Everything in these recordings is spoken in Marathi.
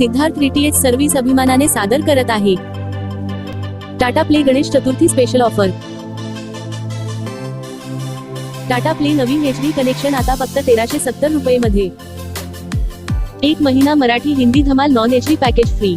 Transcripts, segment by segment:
सिद्धार्थ रिटीएच सर्व्हिस अभिमानाने सादर करत आहे. Tata play Ganesh Chaturthi special offer Tata play नवीन एच डी कनेक्शन आता फक्त तेराशे सत्तर रुपये मध्ये एक महिना मराठी हिंदी धमाल non H D package free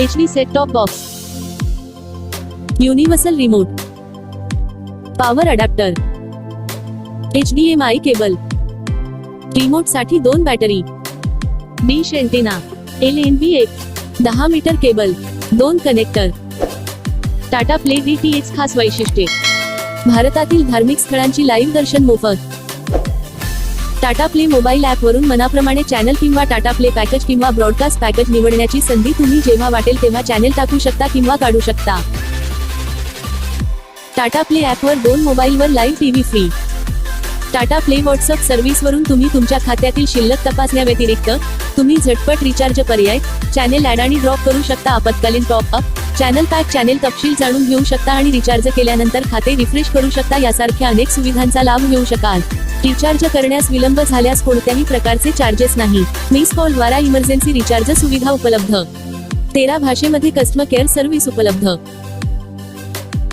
H D set top box universal remote power adapter H D M I cable रिमोटसाठी दोन battery dish antenna L N B एक. दहा मीटर केबल दोन connector Tata play D T H खास वैशिष्ट्ये. भारतातील धार्मिक स्थळांची लाईव्ह दर्शन मोफत. टाटा प्ले मोबाईल ॲपवरून मनाप्रमाणे चॅनल किंवा टाटा प्ले पॅकेज किंवा ब्रॉडकास्ट पॅकेज निवडण्याची संधी तुम्ही जेव्हा वाटेल तेव्हा चॅनेल टाकू शकता किंवा काढू शकता. टाटा प्ले ॲपवर दोन मोबाईलवर live TV free Tata play WhatsApp सर्व्हिसवरून तुम्ही तुमच्या खात्यातील शिल्लक तपासण्याव्यतिरिक्त तुम्ही झटपट रिचार्ज पर्याय चॅनेल ॲड आणि ड्रॉप करू शकता. आपत्कालीन top up channel pack channel तपशील जाणून घेऊ शकता आणि रिचार्ज केल्यानंतर खाते रिफ्रेश करू शकता. यासारख्या अनेक सुविधांचा लाभ घेऊ शकाल. रिचार्ज करण्यास विलंब झाल्यास कोणत्याही प्रकारचे चार्जेस नाही. मिस कॉल द्वारा इमर्जन्सी रिचार्ज सुविधा उपलब्ध. तेरा भाषेमध्ये कस्टमर केअर सर्व्हिस उपलब्ध.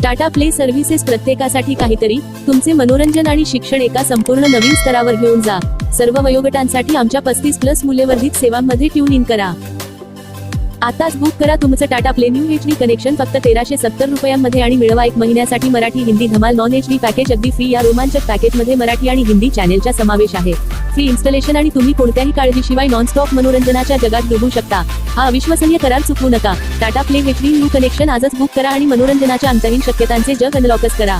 टाटा प्ले सर्व्हिसेस प्रत्येकासाठी काहीतरी. तुमचे मनोरंजन आणि शिक्षण एका संपूर्ण नवीन स्तरावर घेऊन जा. सर्व वयोगटांसाठी आमच्या पस्तीस प्लस मूल्यवर्धित सेवांमध्ये ट्यून इन करा. आताच बुक करा तुमचं Tata play new H D connection फक्त तेराशे सत्तर रुपयांमध्ये आणि मिळवा एक महिन्यासाठी मराठी हिंदी धमाल नॉन एच डी पॅकेज अगदी फ्री या रोमांचक पॅकेजमध्ये मराठी आणि हिंदी चॅनेलचा समावेश आहे. फ्री इन्स्टॉलेशन आणि तुम्ही कोणत्याही काळजीशिवाय नॉन स्टॉप मनोरंजनाच्या जगात डुबू शकता. हा अविश्वसनीय करार चुकवू नका. Tata play H D new connection आजच बुक करा आणि मनोरंजनाच्या अंतहीन शक्यतांचे जग अनलॉकच करा.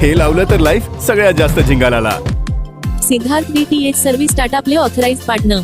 हे लावलं तर लाईफ सगळ्यात जास्त झिंगाला Siddharth DTH T service Tata play authorise partner